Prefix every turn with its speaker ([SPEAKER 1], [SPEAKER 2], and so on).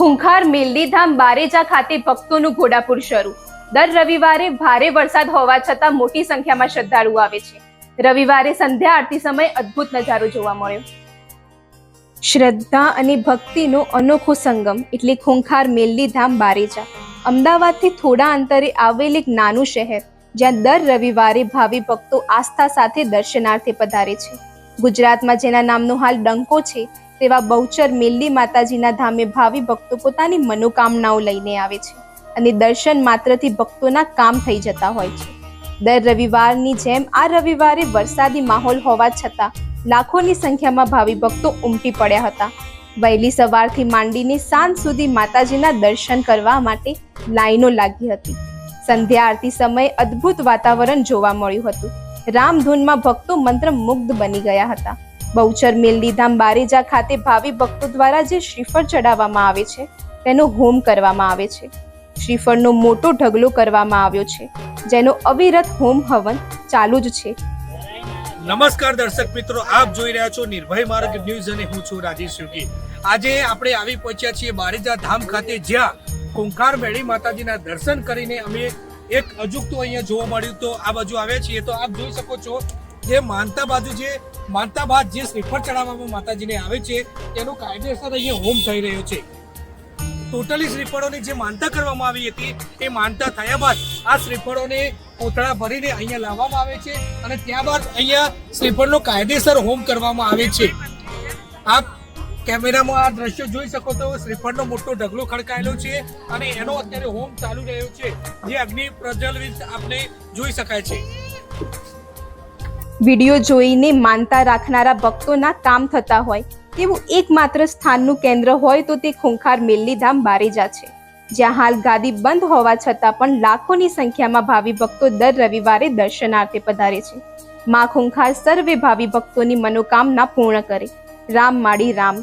[SPEAKER 1] ખૂંખાર મેલડીધામ બારેજા ખાતે ભક્તોનું ઘોડાપુર શરૂ. દર રવિવારે ભારે વરસાદ હોવા છતાં મોટી સંખ્યામાં શ્રદ્ધાળુ આવે છે. રવિવારે સંધ્યા આરતી સમયે અદ્ભુત નજારો જોવા મળ્યો. શ્રદ્ધા અને ભક્તિનો અનોખો સંગમ એટલે ખુંખાર મેલડીધામ બારેજા. અમદાવાદથી થોડા અંતરે આવેલ એક નાનું શહેર, જ્યાં દર રવિવારે ભાવિ ભક્તો આસ્થા સાથે દર્શનાર્થે પધારે છે. ગુજરાતમાં જેના નામનો હાલ ડંકો છે તેવા બહુચર મેલ્લી માતાજીના ધામે ભાવિ ભક્તો પોતાની મનોકામનાઓ લઈને આવે છે અને દર્શન માત્રથી ભક્તોના કામ થઈ જતા હોય છે. દર રવિવારની જેમ આ રવિવારે વરસાદી માહોલ હોવા છતાં લાખોની સંખ્યામાં ભાવિ ભક્તો ઉમટી પડ્યા હતા. વહેલી સવારથી માંડીને સાંજ સુધી માતાજીના દર્શન કરવા માટે લાઈનો લાગી હતી. સંધ્યા આરતી સમયે અદ્ભુત વાતાવરણ જોવા મળ્યું હતું. રામધૂનમાં ભક્તો મંત્ર મુગ્ધ બની ગયા હતા. બહુચર મેલડીધામ બારેજા ખાતે ભાવિ ભક્તો દ્વારા જે શ્રીફળ ચડાવવામાં આવે છે, તેનો હોમ કરવામાં આવે છે. શ્રીફળનો મોટો ઢગલો કરવામાં આવ્યો છે, જેનો અવિરત હોમ હવન ચાલુ જ છે.
[SPEAKER 2] નમસ્કાર દર્શક મિત્રો, આપ જોઈ રહ્યા છો નિર્ભય માર્ગ ન્યૂઝ અને હું છું રાજેશ યોગી આજે આપણે આવી પહોંચ્યા છીએ બારેજા ધામ ખાતે, જ્યાં કુંખાર મેળી માતાજીના દર્શન કરીને અમે એક અજુકતું અહીંયા જોવા મળ્યું. તો આ બાજુ આવ્યા છીએ. તો આપ જોઈ શકો છો જે માનતા બાજુ જે માનતા બાદ જે શ્રીફળ ચડાવવામાં માતાજીને આવે છે, તેનો કાયદેસર અહીંયા હોમ થઈ રહ્યો છે. ટોટલી શ્રીફળોની જે માનતા કરવામાં આવી હતી, એ માનતા થયા બાદ આ શ્રીફળોને કોથળા ભરીને અહીંયા લાવવામાં આવે છે અને ત્યારબાદ અહીંયા શ્રીફળનો કાયદેસર હોમ કરવામાં આવે છે. આપ કેમેરામાં આ દ્રશ્ય જોઈ શકો તો શ્રીફળનો મોટો ઢગલો ખડકાયેલો છે અને એનો અત્યારે હોમ ચાલુ રહ્યો છે. જે અગ્નિ પ્રજ્વલિત આપણે જોઈ શકાય છે.
[SPEAKER 1] વીડિયો જોઈને માનતા રાખનારા ભક્તોના કામ થતા હોય તેવું એકમાત્ર સ્થાનનું કેન્દ્ર હોય તો તે ખૂંખાર મેલ્લીધામ બારેજા છે. જ્યાં હાલ ગાદી બંધ હોવા છતાં પણ લાખોની સંખ્યામાં ભાવિ ભક્તો દર રવિવારે દર્શનાર્થે પધારે છે. મા ખૂંખાર સર્વે ભાવિ ભક્તોની મનોકામના પૂર્ણ કરે. રામ માડી રામ.